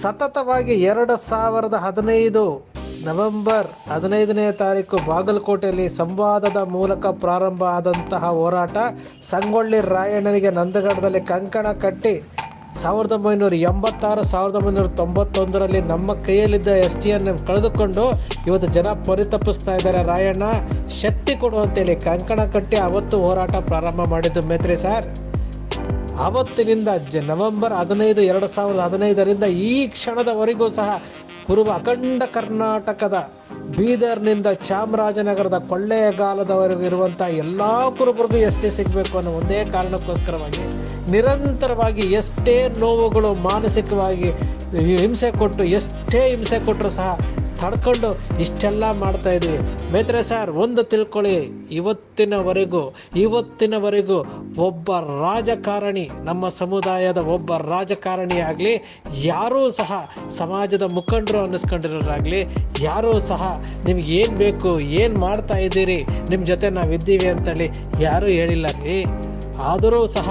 ಸತತವಾಗಿ ಎರಡು ಸಾವಿರದ ಹದಿನೈದು ನವೆಂಬರ್ ಹದಿನೈದನೇ ತಾರೀಕು ಬಾಗಲಕೋಟೆಯಲ್ಲಿ ಸಂವಾದದ ಮೂಲಕ ಪ್ರಾರಂಭ ಆದಂತಹ ಹೋರಾಟ ಸಂಗೊಳ್ಳಿ ರಾಯಣ್ಣನಿಗೆ ನಂದಗಡದಲ್ಲಿ ಕಂಕಣ ಕಟ್ಟಿ ಸಾವಿರದ ಒಂಬೈನೂರ ಎಂಬತ್ತಾರು, ಸಾವಿರದ ಒಂಬೈನೂರ ತೊಂಬತ್ತೊಂದರಲ್ಲಿ ನಮ್ಮ ಕೈಯಲ್ಲಿದ್ದ ಎಸ್ ಟಿಯನ್ನು ಕಳೆದುಕೊಂಡು ಇವತ್ತು ಜನ ಪರಿತಪಿಸ್ತಾ ಇದ್ದಾರೆ. ರಾಯಣ್ಣ, ಶಕ್ತಿ ಕೊಡು ಅಂತೇಳಿ ಕಂಕಣ ಕಟ್ಟಿ ಅವತ್ತು ಹೋರಾಟ ಪ್ರಾರಂಭ ಮಾಡಿದ್ದು. ಮೇತ್ರಿ ಸರ್. ಆವತ್ತಿನಿಂದ ಜ ನವೆಂಬರ್ ಹದಿನೈದು, ಎರಡು ಸಾವಿರದ ಹದಿನೈದರಿಂದ ಈ ಕ್ಷಣದವರೆಗೂ ಸಹ ಕುರುಬ ಅಖಂಡ ಕರ್ನಾಟಕದ ಬೀದರ್ನಿಂದ ಚಾಮರಾಜನಗರದ ಕೊಳ್ಳೇಗಾಲದವರೆಗೂ ಇರುವಂಥ ಎಲ್ಲ ಕುರುಬರಿಗೂ ಎಷ್ಟೇ ಸಿಗಬೇಕು ಅನ್ನೋ ಒಂದೇ ಕಾರಣಕ್ಕೋಸ್ಕರವಾಗಿ ನಿರಂತರವಾಗಿ ಎಷ್ಟೇ ನೋವುಗಳು ಮಾನಸಿಕವಾಗಿ ಹಿಂಸೆ ಕೊಟ್ಟು ಎಷ್ಟೇ ಹಿಂಸೆ ಕೊಟ್ಟರು ಸಹ ತಡ್ಕೊಂಡು ಇಷ್ಟೆಲ್ಲ ಮಾಡ್ತಾ ಇದ್ವಿ. ಮೇತ್ರೆ ಸರ್, ಒಂದು ತಿಳ್ಕೊಳ್ಳಿ. ಇವತ್ತಿನವರೆಗೂ ಇವತ್ತಿನವರೆಗೂ ಒಬ್ಬ ರಾಜಕಾರಣಿ, ನಮ್ಮ ಸಮುದಾಯದ ಒಬ್ಬ ರಾಜಕಾರಣಿ ಆಗಲಿ, ಯಾರೂ ಸಹ ಸಮಾಜದ ಮುಖಂಡರು ಅನ್ನಿಸ್ಕೊಂಡಿರೋರಾಗಲಿ, ಯಾರೂ ಸಹ ನಿಮ್ಗೆ ಏನು ಬೇಕು, ಏನು ಮಾಡ್ತಾ ಇದ್ದೀರಿ ನಿಮ್ಮ ಜೊತೆ ನಾವಿದ್ದೀವಿ ಅಂತೇಳಿ ಯಾರೂ ಹೇಳಿಲ್ಲ ರೀ. ಆದರೂ ಸಹ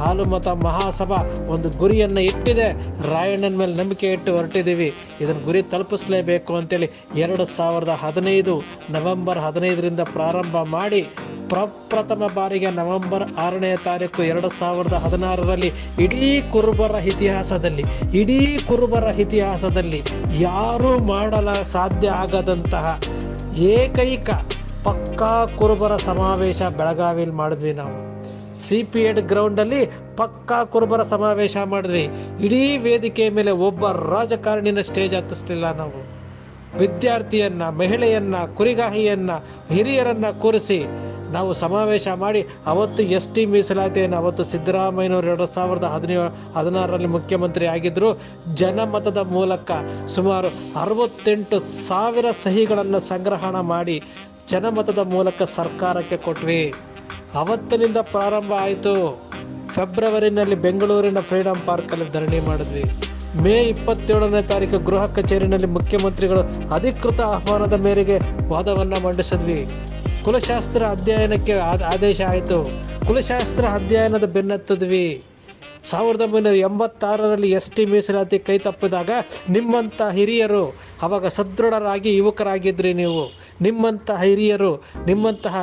ಹಾಲುಮತ ಮಹಾಸಭಾ ಒಂದು ಗುರಿಯನ್ನು ಇಟ್ಟಿದೆ. ರಾಯಣ್ಣನ ಮೇಲೆ ನಂಬಿಕೆ ಇಟ್ಟು ಹೊರಟಿದ್ದೀವಿ. ಇದನ್ನು ಗುರಿ ತಲುಪಿಸಲೇಬೇಕು ಅಂತೇಳಿ ಎರಡು ಸಾವಿರದ ಹದಿನೈದು ನವೆಂಬರ್ ಹದಿನೈದರಿಂದ ಪ್ರಾರಂಭ ಮಾಡಿ ಪ್ರಪ್ರಥಮ ಬಾರಿಗೆ ನವೆಂಬರ್ ಆರನೇ ತಾರೀಕು ಎರಡು ಸಾವಿರದ ಹದಿನಾರರಲ್ಲಿ ಇಡೀ ಕುರುಬರ ಇತಿಹಾಸದಲ್ಲಿ, ಇಡೀ ಕುರುಬರ ಇತಿಹಾಸದಲ್ಲಿ ಯಾರೂ ಮಾಡಲ ಸಾಧ್ಯ ಆಗದಂತಹ ಏಕೈಕ ಪಕ್ಕಾ ಕುರುಬರ ಸಮಾವೇಶ ಬೆಳಗಾವಿಯಲ್ಲಿ ಮಾಡಿದ್ವಿ ನಾವು. ಸಿ ಪಿ ಎಡ್ ಗ್ರೌಂಡಲ್ಲಿ ಪಕ್ಕಾ ಕುರುಬರ ಸಮಾವೇಶ ಮಾಡಿದ್ವಿ. ಇಡೀ ವೇದಿಕೆ ಮೇಲೆ ಒಬ್ಬ ರಾಜಕಾರಣಿನ ಸ್ಟೇಜ್ ಹತ್ತಿಸ್ಲಿಲ್ಲ ನಾವು. ವಿದ್ಯಾರ್ಥಿಯನ್ನ, ಮಹಿಳೆಯನ್ನ, ಕುರಿಗಾಹಿಯನ್ನು, ಹಿರಿಯರನ್ನ ಕೂರಿಸಿ ನಾವು ಸಮಾವೇಶ ಮಾಡಿ ಅವತ್ತು ಎಸ್ ಟಿ ಮೀಸಲಾತಿಯನ್ನು ಅವತ್ತು ಸಿದ್ದರಾಮಯ್ಯನವರು ಎರಡು ಸಾವಿರದ ಹದಿನೇಳು, ಹದಿನಾರರಲ್ಲಿ ಮುಖ್ಯಮಂತ್ರಿ ಆಗಿದ್ದರು ಜನಮತದ ಮೂಲಕ ಸುಮಾರು ಅರವತ್ತೆಂಟು ಸಾವಿರ ಸಹಿಗಳನ್ನು ಸಂಗ್ರಹಣ ಮಾಡಿ ಜನಮತದ ಮೂಲಕ ಸರ್ಕಾರಕ್ಕೆ ಕೊಟ್ವಿ. ಅವತ್ತಿನಿಂದ ಪ್ರಾರಂಭ ಆಯಿತು. ಫೆಬ್ರವರಿನಲ್ಲಿ ಬೆಂಗಳೂರಿನ ಫ್ರೀಡಂ ಪಾರ್ಕಲ್ಲಿ ಧರಣಿ ಮಾಡಿದ್ವಿ. ಮೇ ಇಪ್ಪತ್ತೇಳನೇ ತಾರೀಕು ಗೃಹ ಕಚೇರಿನಲ್ಲಿ ಮುಖ್ಯಮಂತ್ರಿಗಳು ಅಧಿಕೃತ ಆಹ್ವಾನದ ಮೇರೆಗೆ ವಾದವನ್ನು ಮಂಡಿಸಿದ್ವಿ. ಕುಲಶಾಸ್ತ್ರ ಅಧ್ಯಯನಕ್ಕೆ ಆದ- ಆದೇಶ ಆಯಿತು. ಕುಲಶಾಸ್ತ್ರ ಅಧ್ಯಯನದ ಬೆನ್ನತ್ತಿದ್ವಿ. ಸಾವಿರದ ಒಂಬೈನೂರ ಎಂಬತ್ತಾರರಲ್ಲಿ ಎಸ್ ಟಿ ಮೀಸಲಾತಿ ಕೈ ತಪ್ಪಿದಾಗ ನಿಮ್ಮಂಥ ಹಿರಿಯರು ಅವಾಗ ಸದೃಢರಾಗಿ ಯುವಕರಾಗಿದ್ರಿ ನೀವು. ನಿಮ್ಮಂಥ ಹಿರಿಯರು, ನಿಮ್ಮಂತಹ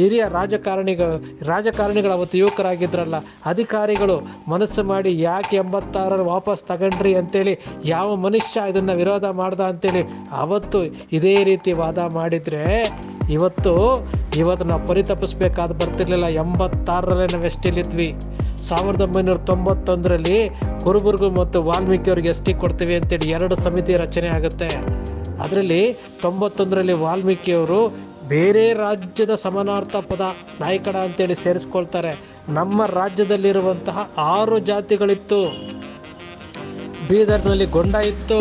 ಹಿರಿಯ ರಾಜಕಾರಣಿಗಳು ರಾಜಕಾರಣಿಗಳು ಅವತ್ತು ಯುವಕರಾಗಿದ್ರಲ್ಲ, ಅಧಿಕಾರಿಗಳು ಮನಸ್ಸು ಮಾಡಿ ಯಾಕೆ ಎಂಬತ್ತಾರರು ವಾಪಸ್ ತಗೊಂಡ್ರಿ ಅಂತೇಳಿ, ಯಾವ ಮನುಷ್ಯ ಇದನ್ನು ವಿರೋಧ ಮಾಡ್ದ ಅಂತೇಳಿ ಅವತ್ತು ಇದೇ ರೀತಿ ವಾದ ಮಾಡಿದರೆ ಇವತ್ತು ಇವತ್ತು ನಾವು ಪರಿತಪಿಸ್ಬೇಕಾದ ಬರ್ತಿರ್ಲಿಲ್ಲ. ಎಂಬತ್ತಾರರಲ್ಲೇ ನಾವು ಎಷ್ಟಿಲ್ಲಿದ್ವಿ ಸಾವಿರದ ಒಂಬೈನೂರ ತೊಂಬತ್ತೊಂದರಲ್ಲಿ ಕುರುಬುರ್ಗು ಮತ್ತು ವಾಲ್ಮೀಕಿ ಅವ್ರಿಗೆ ಎಸ್ ಟಿ ಕೊಡ್ತೀವಿ ಅಂತೇಳಿ ಎರಡು ಸಮಿತಿ ರಚನೆ ಆಗುತ್ತೆ. ಅದರಲ್ಲಿ ತೊಂಬತ್ತೊಂದರಲ್ಲಿ ವಾಲ್ಮೀಕಿಯವರು ಬೇರೆ ರಾಜ್ಯದ ಸಮಾನಾರ್ಥ ಪದ ನಾಯಕಡ ಅಂತೇಳಿ ಸೇರಿಸ್ಕೊಳ್ತಾರೆ. ನಮ್ಮ ರಾಜ್ಯದಲ್ಲಿರುವಂತಹ ಆರು ಜಾತಿಗಳಿತ್ತು. ಬೀದರ್ನಲ್ಲಿ ಗೊಂಡ ಇತ್ತು.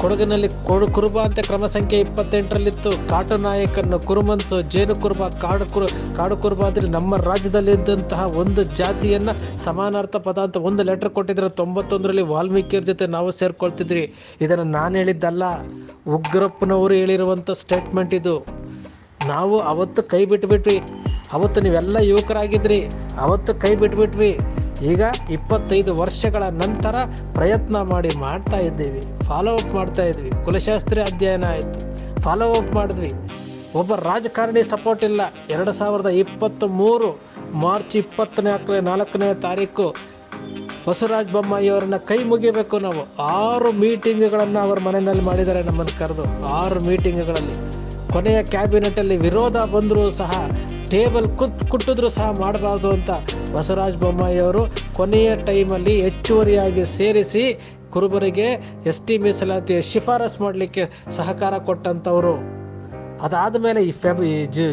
ಕೊಡಗಿನಲ್ಲಿ ಕೊಡು ಕುರುಬ ಅಂತ ಕ್ರಮ ಸಂಖ್ಯೆ ಇಪ್ಪತ್ತೆಂಟರಲ್ಲಿತ್ತು. ಕಾಟು ನಾಯಕನ್ನು ಕುರುಮನ್ಸು, ಜೇನು ಕುರುಬ, ಕಾಡು ಕುರು, ಕಾಡು ಕುರುಬ ಅಂದರೆ ನಮ್ಮ ರಾಜ್ಯದಲ್ಲಿದ್ದಂತಹ ಒಂದು ಜಾತಿಯನ್ನು ಸಮಾನಾರ್ಥ ಪದ ಅಂತ ಒಂದು ಲೆಟರ್ ಕೊಟ್ಟಿದ್ರೆ. ತೊಂಬತ್ತೊಂದರಲ್ಲಿ ವಾಲ್ಮೀಕಿಯರ ಜೊತೆ ನಾವು ಸೇರ್ಕೊಳ್ತಿದ್ರಿ ಇದನ್ನು ನಾನು ಹೇಳಿದ್ದಲ್ಲ, ಉಗ್ರಪ್ಪನವರು ಹೇಳಿರುವಂಥ ಸ್ಟೇಟ್ಮೆಂಟ್ ಇದು. ನಾವು ಅವತ್ತು ಕೈ ಬಿಟ್ಬಿಟ್ವಿ. ಅವತ್ತು ನೀವೆಲ್ಲ ಯುವಕರಾಗಿದ್ರಿ. ಅವತ್ತು ಕೈ ಬಿಟ್ಬಿಟ್ವಿ. ಈಗ ಇಪ್ಪತ್ತೈದು ವರ್ಷಗಳ ನಂತರ ಪ್ರಯತ್ನ ಮಾಡಿ ಮಾಡ್ತಾ ಇದ್ದೀವಿ. ಫಾಲೋ ಅಪ್ ಮಾಡ್ತಾ ಇದ್ವಿ. ಕುಲಶಾಸ್ತ್ರಿ ಅಧ್ಯಯನ ಆಯಿತು. ಫಾಲೋ ಅಪ್ ಮಾಡಿದ್ವಿ. ಒಬ್ಬ ರಾಜಕಾರಣಿ ಸಪೋರ್ಟ್ ಇಲ್ಲ. ಎರಡು ಸಾವಿರದ ಇಪ್ಪತ್ತ್ ಮೂರು ಮಾರ್ಚ್ ಇಪ್ಪತ್ತನಾಲ್ಕನೇ ನಾಲ್ಕನೇ ತಾರೀಕು ಬಸವರಾಜ ಬೊಮ್ಮಾಯಿ ಅವರನ್ನ ಕೈ ಮುಗಿಬೇಕು ನಾವು. ಆರು ಮೀಟಿಂಗ್ಗಳನ್ನು ಅವರ ಮನೆಯಲ್ಲಿ ಮಾಡಿದ್ದಾರೆ ನಮ್ಮನ್ನು ಕರೆದು. ಆರು ಮೀಟಿಂಗ್ಗಳಲ್ಲಿ ಕೊನೆಯ ಕ್ಯಾಬಿನೆಟಲ್ಲಿ ವಿರೋಧ ಬಂದರೂ ಸಹ ಟೇಬಲ್ ಕುತ್ ಕುಟ್ಟಿದ್ರು ಸಹ ಮಾಡಬಾರ್ದು ಅಂತ ಬಸವರಾಜ ಬೊಮ್ಮಾಯಿಯವರು ಕೊನೆಯ ಟೈಮಲ್ಲಿ ಹೆಚ್ಚುವರಿಯಾಗಿ ಸೇರಿಸಿ ಕುರುಬರಿಗೆ ಎಸ್ ಟಿ ಮೀಸಲಾತಿ ಶಿಫಾರಸ್ ಮಾಡಲಿಕ್ಕೆ ಸಹಕಾರ ಕೊಟ್ಟಂಥವರು. ಅದಾದ ಮೇಲೆ ಈ ಫೆಬ್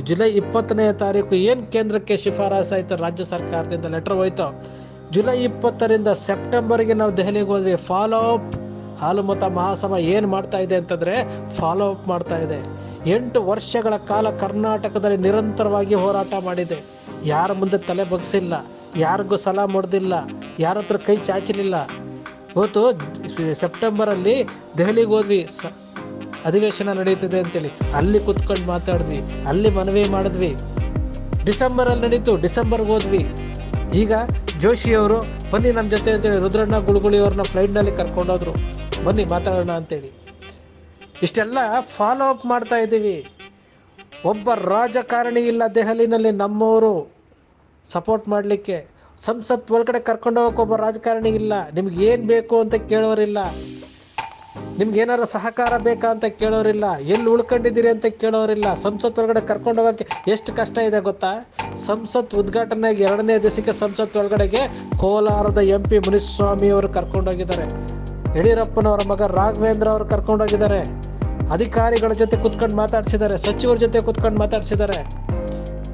ಜುಲೈ ಇಪ್ಪತ್ತನೇ ತಾರೀಕು ಏನು ಕೇಂದ್ರಕ್ಕೆ ಶಿಫಾರಸ್ ಆಯಿತು ರಾಜ್ಯ ಸರ್ಕಾರದಿಂದ ಲೆಟರ್ ಹೋಯ್ತು. ಜುಲೈ ಇಪ್ಪತ್ತರಿಂದ ಸೆಪ್ಟೆಂಬರ್ಗೆ ನಾವು ದೆಹಲಿಗೆ ಹೋದ್ವಿ ಫಾಲೋ ಅಪ್ ಹಾಲುಮತ ಮಹಾಸಭಾ ಏನು ಮಾಡ್ತಾ ಇದೆ ಅಂತಂದರೆ ಫಾಲೋ ಅಪ್ ಮಾಡ್ತಾ ಇದೆ. ಎಂಟು ವರ್ಷಗಳ ಕಾಲ ಕರ್ನಾಟಕದಲ್ಲಿ ನಿರಂತರವಾಗಿ ಹೋರಾಟ ಮಾಡಿದೆ. ಯಾರ ಮುಂದೆ ತಲೆ ಬಗ್ಸಿಲ್ಲ, ಯಾರಿಗೂ ಸಲ ಹೊಡೆದಿಲ್ಲ, ಯಾರ ಹತ್ರ ಕೈ ಚಾಚಲಿಲ್ಲ ಇವತ್ತು ಸೆಪ್ಟೆಂಬರಲ್ಲಿ ದೆಹಲಿಗೆ ಹೋದ್ವಿ. ಅಧಿವೇಶನ ನಡೀತದೆ ಅಂತೇಳಿ. ಅಲ್ಲಿ ಕುತ್ಕೊಂಡು ಮಾತಾಡಿದ್ವಿ, ಅಲ್ಲಿ ಮನವಿ ಮಾಡಿದ್ವಿ. ಡಿಸೆಂಬರಲ್ಲಿ ನಡೀತು, ಡಿಸೆಂಬರ್ಗೆ ಹೋದ್ವಿ. ಈಗ ಜೋಶಿಯವರು ಬನ್ನಿ ನಮ್ಮ ಜೊತೆ ಅಂತೇಳಿ ರುದ್ರಣ್ಣ ಗುಳುಗುಳಿ ಅವ್ರನ್ನ ಫ್ಲೈಟ್ನಲ್ಲಿ ಕರ್ಕೊಂಡೋದ್ರು. ಬನ್ನಿ ಮಾತಾಡೋಣ ಅಂತೇಳಿ. ಇಷ್ಟೆಲ್ಲ ಫಾಲೋ ಅಪ್ ಮಾಡ್ತಾ ಇದ್ದೀವಿ. ಒಬ್ಬ ರಾಜಕಾರಣಿ ಇಲ್ಲ ದೆಹಲಿನಲ್ಲಿ ನಮ್ಮವರು. ಸಪೋರ್ಟ್ ಮಾಡಲಿಕ್ಕೆ. ಸಂಸತ್ ಒಳಗಡೆ ಕರ್ಕೊಂಡು ಒಬ್ಬ ರಾಜಕಾರಣಿ ಇಲ್ಲ. ನಿಮ್ಗೆ ಏನು ಬೇಕು ಅಂತ ಕೇಳೋರಿಲ್ಲ. ನಿಮ್ಗೆ ಏನಾರು ಸಹಕಾರ ಬೇಕಾ ಅಂತ ಕೇಳೋರಿಲ್ಲ. ಎಲ್ಲಿ ಉಳ್ಕೊಂಡಿದ್ದೀರಿ ಅಂತ ಕೇಳೋರಿಲ್ಲ. ಸಂಸತ್ ಒಳಗಡೆ ಕರ್ಕೊಂಡು ಹೋಗೋಕ್ಕೆ ಎಷ್ಟು ಕಷ್ಟ ಇದೆ ಗೊತ್ತಾ? ಸಂಸತ್ ಉದ್ಘಾಟನೆಗೆ ಎರಡನೇ ದಿವಸಕ್ಕೆ ಸಂಸತ್ ಒಳಗಡೆಗೆ ಕೋಲಾರದ ಎಂ ಪಿ ಮುನಿಸ್ವಾಮಿ ಅವರು ಕರ್ಕೊಂಡೋಗಿದ್ದಾರೆ ಯಡಿಯೂರಪ್ಪನವರ ಮಗ ರಾಘವೇಂದ್ರ ಅವರು ಕರ್ಕೊಂಡೋಗಿದ್ದಾರೆ ಅಧಿಕಾರಿಗಳ ಜೊತೆ ಕುತ್ಕೊಂಡು ಮಾತಾಡ್ಸಿದ್ದಾರೆ. ಸಚಿವರ ಜೊತೆ ಕುತ್ಕೊಂಡು ಮಾತಾಡ್ಸಿದ್ದಾರೆ.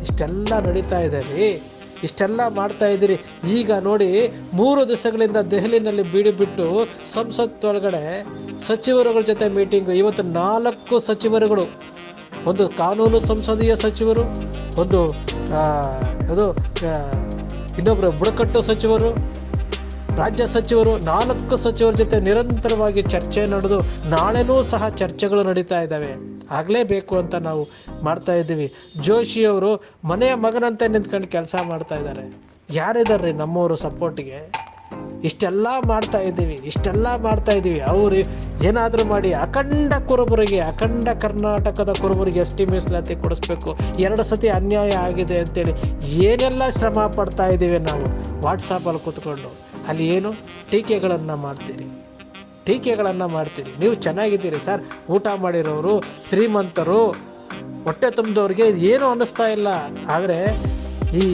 ಇಷ್ಟೆಲ್ಲ ನಡೀತಾ ಇದೆ ರೀ. ಇಷ್ಟೆಲ್ಲ ಮಾಡ್ತಾ ಇದ್ದೀರಿ. ಈಗ ನೋಡಿ, ಮೂರು ದಿವಸಗಳಿಂದ ದೆಹಲಿನಲ್ಲಿ ಬೀಡಿ ಬಿಟ್ಟು ಸಂಸತ್ ಒಳಗಡೆ ಸಚಿವರುಗಳ ಜೊತೆ ಮೀಟಿಂಗು ಇವತ್ತು ನಾಲ್ಕು ಸಚಿವರುಗಳು. ಒಂದು ಕಾನೂನು ಸಂಸದೀಯ ಸಚಿವರು, ಒಂದು ಅದು ಇನ್ನೊಬ್ಬರು ಬುಡಕಟ್ಟು ಸಚಿವರು, ರಾಜ್ಯ ಸಚಿವರು, ನಾಲ್ಕು ಸಚಿವರ ಜೊತೆ ನಿರಂತರವಾಗಿ ಚರ್ಚೆ ನಡೆದು ನಾಳೆನೂ ಸಹ ಚರ್ಚೆಗಳು ನಡೀತಾ ಇದ್ದಾವೆ. ಆಗಲೇಬೇಕು ಅಂತ ನಾವು ಮಾಡ್ತಾ ಇದ್ದೀವಿ. ಜೋಶಿಯವರು ಮನೆಯ ಮಗನಂತೆ ನಿಂತ್ಕೊಂಡು ಕೆಲಸ ಮಾಡ್ತಾ ಇದ್ದಾರೆ. ಯಾರಿದಾರ್ರಿ ನಮ್ಮವರು ಸಪೋರ್ಟಿಗೆ? ಇಷ್ಟೆಲ್ಲ ಮಾಡ್ತಾ ಇದ್ದೀವಿ, ಇಷ್ಟೆಲ್ಲ ಮಾಡ್ತಾ ಇದ್ದೀವಿ. ಅವರು ಏನಾದರೂ ಮಾಡಿ ಅಖಂಡ ಕುರುಬರಿಗೆ, ಅಖಂಡ ಕರ್ನಾಟಕದ ಕುರುಬರಿಗೆ ಎಸ್ ಟಿ ಮೀಸಲಾತಿ ಕೊಡಿಸ್ಬೇಕು. ಎರಡು ಸತಿ ಅನ್ಯಾಯ ಆಗಿದೆ ಅಂತೇಳಿ ಏನೆಲ್ಲ ಶ್ರಮ ಪಡ್ತಾ ಇದ್ದೀವಿ ನಾವು? ವಾಟ್ಸಾಪಲ್ಲಿ ಕೂತ್ಕೊಂಡು. ಅಲ್ಲಿ ಏನು ಟೀಕೆಗಳನ್ನು ಮಾಡ್ತೀರಿ? ಟೀಕೆಗಳನ್ನು ಮಾಡ್ತೀರಿ. ನೀವು ಚೆನ್ನಾಗಿದ್ದೀರಿ ಸರ್. ಊಟ ಮಾಡಿರೋರು, ಶ್ರೀಮಂತರು, ಹೊಟ್ಟೆ ತುಂಬಿದವ್ರಿಗೆ ಏನೂ ಅನ್ನಿಸ್ತಾ ಇಲ್ಲ. ಆದರೆ ಈ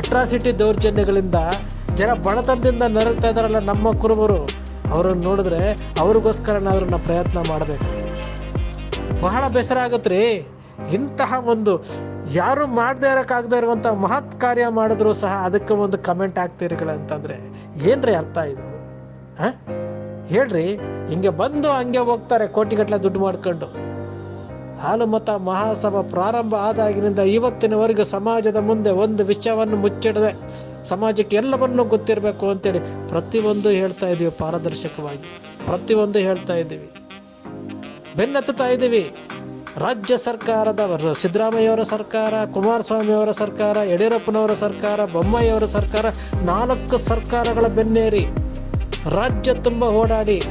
ಅಟ್ರಾಸಿಟಿ ದೌರ್ಜನ್ಯಗಳಿಂದ ಜನ ಬಡತನದಿಂದ ನರಳ್ತಾ ಇದ್ದಾರಲ್ಲ ನಮ್ಮ ಕುರುಬರು. ಅವರನ್ನು ನೋಡಿದ್ರೆ ಅವ್ರಿಗೋಸ್ಕರನಾದ್ರೂ ನಾವು ಪ್ರಯತ್ನ ಮಾಡಬೇಕು. ಬಹಳ ಬೇಸರ ಆಗುತ್ತೆ ರೀ ಇಂತಹ ಒಂದು ಯಾರು ಮಾಡದೇ ಇರೋಕ್ಕಾಗದೇ ಇರುವಂಥ ಮಹತ್ ಕಾರ್ಯ ಮಾಡಿದ್ರು ಸಹ ಅದಕ್ಕೆ ಒಂದು ಕಮೆಂಟ್ ಹಾಕ್ತೀರಿಗಳಂತಂದರೆ ಏನ್ರಿ ಅರ್ಥ ಇದು? ಹಾಂ? ಹೇಳ್ರಿ, ಹಿಂಗೆ ಬಂದು ಹಂಗೆ ಹೋಗ್ತಾರೆ ಕೋಟಿಗಟ್ಟಲೆ ದುಡ್ಡು ಮಾಡ್ಕೊಂಡು. ಹಾಲುಮತ ಮಹಾಸಭಾ ಪ್ರಾರಂಭ ಆದಾಗಿನಿಂದ ಇವತ್ತಿನವರೆಗೂ ಸಮಾಜದ ಮುಂದೆ ಒಂದು ವಿಷಯವನ್ನು ಮುಚ್ಚಿಡದೆ ಸಮಾಜಕ್ಕೆ ಎಲ್ಲವನ್ನೂ ಗೊತ್ತಿರಬೇಕು ಅಂತೇಳಿ ಪ್ರತಿಯೊಂದು ಹೇಳ್ತಾ ಇದ್ದೀವಿ ಪಾರದರ್ಶಕವಾಗಿ. ಪ್ರತಿಯೊಂದು ಹೇಳ್ತಾ ಇದ್ದೀವಿ ಬೆನ್ನತ್ತುತ್ತಾ ಇದ್ದೀವಿ ರಾಜ್ಯ ಸರ್ಕಾರದ ಸಿದ್ದರಾಮಯ್ಯವರ ಸರ್ಕಾರ, ಕುಮಾರಸ್ವಾಮಿಯವರ ಸರ್ಕಾರ, ಯಡಿಯೂರಪ್ಪನವರ ಸರ್ಕಾರ, ಬೊಮ್ಮಾಯಿಯವರ ಸರ್ಕಾರ, ನಾಲ್ಕು ಸರ್ಕಾರಗಳ ಬೆನ್ನೇರಿ. ರಾಜ್ಯ ತುಂಬ ಓಡಾಡಿ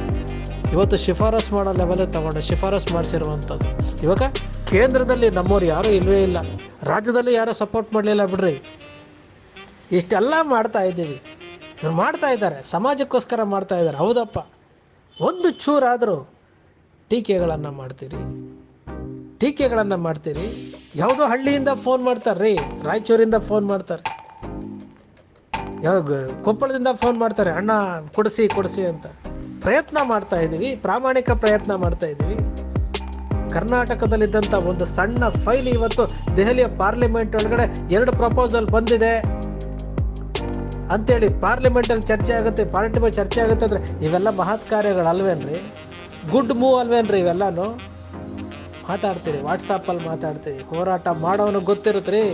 ಇವತ್ತು ಶಿಫಾರಸ್ ಮಾಡೋ ಲೆವೆಲೇ ತಗೊಂಡು ಶಿಫಾರಸ್ ಮಾಡಿಸಿರುವಂಥದ್ದು. ಇವಾಗ ಕೇಂದ್ರದಲ್ಲಿ ನಮ್ಮವ್ರು ಯಾರೂ ಇಲ್ಲವೇ ಇಲ್ಲ. ರಾಜ್ಯದಲ್ಲಿ ಯಾರೂ ಸಪೋರ್ಟ್ ಮಾಡಲಿಲ್ಲ ಬಿಡ್ರಿ. ಇಷ್ಟೆಲ್ಲ ಮಾಡ್ತಾ ಇದ್ದೀವಿ. ಇವ್ರು ಮಾಡ್ತಾ ಇದ್ದಾರೆ. ಸಮಾಜಕ್ಕೋಸ್ಕರ ಮಾಡ್ತಾ ಇದ್ದಾರೆ. ಹೌದಪ್ಪ. ಒಂದು ಚೂರಾದರೂ ಟೀಕೆಗಳನ್ನು ಮಾಡ್ತೀರಿ. ಟೀಕೆಗಳನ್ನು ಮಾಡ್ತೀರಿ. ಯಾವುದೋ ಹಳ್ಳಿಯಿಂದ ಫೋನ್ ಮಾಡ್ತಾರೆ ರೀ ರಾಯಚೂರಿಂದ ಫೋನ್ ಮಾಡ್ತಾರೆ. ಯಾವ ಕೊಪ್ಪಳದಿಂದ ಫೋನ್ ಮಾಡ್ತಾರೆ, ಅಣ್ಣ, ಕೊಡಿಸಿ ಕೊಡಿಸಿ ಅಂತ. ಪ್ರಯತ್ನ ಮಾಡ್ತಾ ಇದ್ದೀವಿ, ಪ್ರಾಮಾಣಿಕ ಪ್ರಯತ್ನ ಮಾಡ್ತಾ ಇದ್ದೀವಿ. ಕರ್ನಾಟಕದಲ್ಲಿದ್ದಂಥ ಒಂದು ಸಣ್ಣ ಫೈಲ್ ಇವತ್ತು ದೆಹಲಿಯ ಪಾರ್ಲಿಮೆಂಟ್ ಒಳಗಡೆ ಎರಡು ಪ್ರಪೋಸಲ್ ಬಂದಿದೆ. ಅಂತೇಳಿ ಪಾರ್ಲಿಮೆಂಟಲ್ಲಿ ಚರ್ಚೆ ಆಗುತ್ತೆ ಪಾರ್ಲಿಮೆಂಟ್ ಚರ್ಚೆ ಆಗುತ್ತೆ ಅಂದರೆ ಇವೆಲ್ಲ ಮಹತ್ ಕಾರ್ಯಗಳು ಅಲ್ವೇನ್ರಿ? ಗುಡ್ ಮೂವ್ ಅಲ್ವೇನ್ರಿ ಇವೆಲ್ಲನೂ? ಮಾತಾಡ್ತೀರಿ ವಾಟ್ಸಪ್ಪಲ್ಲಿ ಮಾತಾಡ್ತೀರಿ, ಹೋರಾಟ ಮಾಡೋನು ಗೊತ್ತಿರುತ್ತೆ ರೀ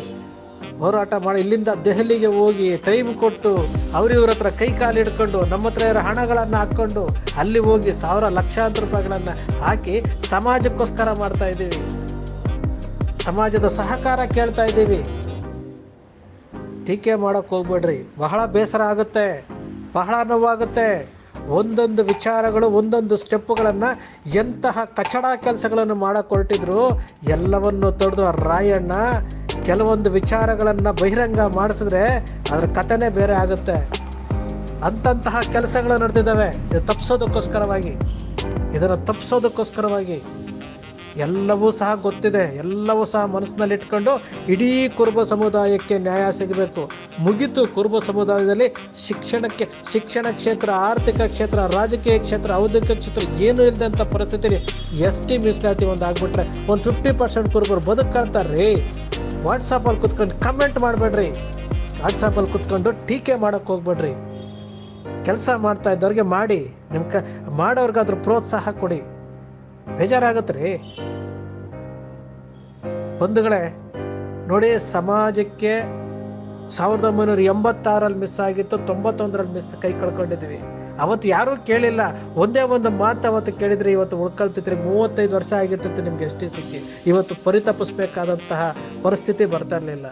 ಹೋರಾಟ ಮಾಡಿ ಇಲ್ಲಿಂದ ದೆಹಲಿಗೆ ಹೋಗಿ ಟೈಮ್ ಕೊಟ್ಟು ಅವ್ರಿವ್ರ ಹತ್ರ ಕೈ ಕಾಲು ಹಿಡ್ಕೊಂಡು ನಮ್ಮ ಹತ್ರ ಇರೋ ಹಣಗಳನ್ನು ಹಾಕ್ಕೊಂಡು ಅಲ್ಲಿ ಹೋಗಿ ಸಾವಿರ ಲಕ್ಷಾಂತರ ರೂಪಾಯಿಗಳನ್ನು ಹಾಕಿ ಸಮಾಜಕ್ಕೋಸ್ಕರ ಮಾಡ್ತಾ ಇದ್ದೀವಿ. ಸಮಾಜದ ಸಹಕಾರ ಕೇಳ್ತಾ ಇದ್ದೀವಿ. ಟೀಕೆ ಮಾಡೋಕ್ಕೆ ಹೋಗ್ಬೇಡ್ರಿ. ಬಹಳ ಬೇಸರ ಆಗುತ್ತೆ. ಬಹಳ ನೋವಾಗುತ್ತೆ. ಒಂದೊಂದು ವಿಚಾರಗಳು, ಒಂದೊಂದು ಸ್ಟೆಪ್ಪುಗಳನ್ನು ಎಂತಹ ಕಚಡ ಕೆಲಸಗಳನ್ನು ಮಾಡಕ್ಕೆ ಹೊರಟಿದ್ರು ಎಲ್ಲವನ್ನು ತೊಡೆದು ರಾಯಣ್ಣ ಕೆಲವೊಂದು ವಿಚಾರಗಳನ್ನು ಬಹಿರಂಗ ಮಾಡಿಸಿದ್ರೆ ಅದರ ಕಥೆನೇ ಬೇರೆ ಆಗುತ್ತೆ. ಅಂತಂತಹ ಕೆಲಸಗಳು ನಡೆದಿದ್ದಾವೆ. ಇದು ತಪ್ಪಿಸೋದಕ್ಕೋಸ್ಕರವಾಗಿ ಇದನ್ನು ತಪ್ಪಿಸೋದಕ್ಕೋಸ್ಕರವಾಗಿ ಎಲ್ಲವೂ ಸಹ ಗೊತ್ತಿದೆ. ಎಲ್ಲವೂ ಸಹ ಮನಸ್ಸಿನಲ್ಲಿ ಇಟ್ಕೊಂಡು ಇಡೀ ಕುರುಬ ಸಮುದಾಯಕ್ಕೆ ನ್ಯಾಯ ಸಿಗಬೇಕು. ಮುಗಿತು ಕುರುಬ ಸಮುದಾಯದಲ್ಲಿ ಶಿಕ್ಷಣಕ್ಕೆ, ಶಿಕ್ಷಣ ಕ್ಷೇತ್ರ, ಆರ್ಥಿಕ ಕ್ಷೇತ್ರ, ರಾಜಕೀಯ ಕ್ಷೇತ್ರ, ಔದ್ಯೋಗಿಕ ಕ್ಷೇತ್ರ ಏನೂ ಇಲ್ಲದಂಥ ಪರಿಸ್ಥಿತಿಯಲ್ಲಿ ಎಸ್ ಟಿ ಮೀಸಲಾತಿ ಒಂದು ಆಗ್ಬಿಟ್ರೆ ಒಂದು ಫಿಫ್ಟಿ ಪರ್ಸೆಂಟ್ ಕುರುಬರು ಬದುಕ್ಕೊಳ್ತಾರೆ ರೀ ವಾಟ್ಸಪ್ಪಲ್ಲಿ ಕುತ್ಕೊಂಡು ಕಮೆಂಟ್ ಮಾಡಬೇಡ್ರಿ. ವಾಟ್ಸಪ್ಪಲ್ಲಿ ಕುತ್ಕೊಂಡು ಟೀಕೆ ಮಾಡೋಕ್ಕೆ ಹೋಗ್ಬೇಡ್ರಿ. ಕೆಲಸ ಮಾಡ್ತಾ ಇದ್ದವ್ರಿಗೆ ಮಾಡಿ. ನಿಮ್ಮ ಕ, ಮಾಡೋರ್ಗಾದ್ರೂ ಪ್ರೋತ್ಸಾಹ ಕೊಡಿ. ಬೇಜಾರಾಗತ್ತೆ ರೀ ಬಂಧುಗಳೇ, ನೋಡಿ ಸಮಾಜಕ್ಕೆ ಸಾವಿರದ ಒಂಬೈನೂರ ಎಂಬತ್ತಾರಲ್ಲಿ ಮಿಸ್ ಆಗಿತ್ತು, ತೊಂಬತ್ತೊಂದರಲ್ಲಿ ಮಿಸ್ ಕೈ ಕಳ್ಕೊಂಡಿದ್ವಿ ಅವತ್ತು ಯಾರೂ ಕೇಳಿಲ್ಲ. ಒಂದೇ ಒಂದು ಮಾತು ಅವತ್ತು ಕೇಳಿದ್ರೆ ಇವತ್ತು ಉಳ್ಕೊಳ್ತಿದ್ರೆ ಮೂವತ್ತೈದು ವರ್ಷ ಆಗಿರ್ತಿತ್ತು ನಿಮ್ಗೆ ಎಷ್ಟೇ ಸಿಕ್ಕಿ ಇವತ್ತು ಪರಿತಪಿಸ್ಬೇಕಾದಂತಹ ಪರಿಸ್ಥಿತಿ ಬರ್ತಾ ಇರಲಿಲ್ಲ.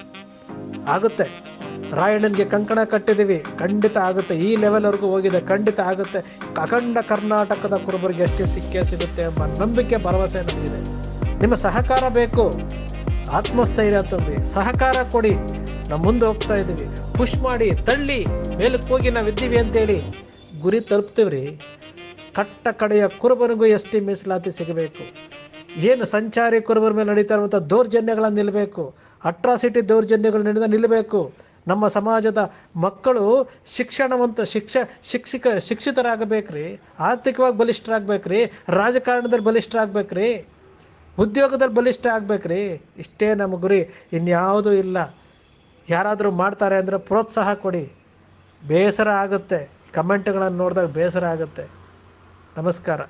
ಆಗುತ್ತೆ. ರಾಯಣ್ಣನಿಗೆ ಕಂಕಣ ಕಟ್ಟಿದ್ದೀವಿ. ಖಂಡಿತ ಆಗುತ್ತೆ. ಈ ಲೆವೆಲ್ವರೆಗೂ ಹೋಗಿದೆ. ಖಂಡಿತ ಆಗುತ್ತೆ. ಅಖಂಡ ಕರ್ನಾಟಕದ ಕುರುಬರಿಗೆ ಎಷ್ಟೇ ಸಿಕ್ಕೇ ಸಿಗುತ್ತೆ ಎಂಬ ನಂಬಿಕೆ, ಭರವಸೆ ನಮಗಿದೆ. ನಿಮ್ಮ ಸಹಕಾರ ಬೇಕು. ಆತ್ಮಸ್ಥೈರ್ಯ ತುಂಬಿ. ಸಹಕಾರ ಕೊಡಿ. ನಾವು ಮುಂದೆ ಹೋಗ್ತಾ ಇದ್ದೀವಿ. ಪುಷ್ ಮಾಡಿ, ತಳ್ಳಿ. ಮೇಲಕ್ಕೆ ಹೋಗಿ ನಾವು ಇದ್ದೀವಿ ಅಂತೇಳಿ. ಗುರಿ ತಲುಪ್ತೀವಿ ರೀ ಕಟ್ಟ ಕಡೆಯ ಕುರುಬನಿಗೂ ಎಸ್ ಟಿ ಮೀಸಲಾತಿ ಸಿಗಬೇಕು. ಏನು ಸಂಚಾರಿ ಕುರುಬರ ಮೇಲೆ ನಡೀತಾ ಇರುವಂಥ ದೌರ್ಜನ್ಯಗಳನ್ನು ನಿಲ್ಲಬೇಕು ಅಟ್ರಾಸಿಟಿ ದೌರ್ಜನ್ಯಗಳು ನಡೆದ ನಿಲ್ಲಬೇಕು ನಮ್ಮ ಸಮಾಜದ ಮಕ್ಕಳು ಶಿಕ್ಷಣವಂತ ಶಿಕ್ಷ ಶಿಕ್ಷಕ ಶಿಕ್ಷಿತರಾಗಬೇಕ್ರಿ. ಆರ್ಥಿಕವಾಗಿ ಬಲಿಷ್ಠರಾಗಬೇಕ್ರಿ. ರಾಜಕಾರಣದಲ್ಲಿ ಬಲಿಷ್ಠರಾಗಬೇಕ್ರಿ. ಉದ್ಯೋಗದಲ್ಲಿ ಬಲಿಷ್ಠ ಆಗಬೇಕ್ರಿ ಇಷ್ಟೇ ನಮ್ಮ ಗುರಿ. ಇನ್ಯಾವುದೂ ಇಲ್ಲ. ಯಾರಾದರೂ ಮಾಡ್ತಾರೆ ಅಂದರೆ ಪ್ರೋತ್ಸಾಹ ಕೊಡಿ. ಬೇಸರ ಆಗುತ್ತೆ. ಕಮೆಂಟ್ಗಳನ್ನು ನೋಡಿದಾಗ ಬೇಸರ ಆಗುತ್ತೆ. ನಮಸ್ಕಾರ.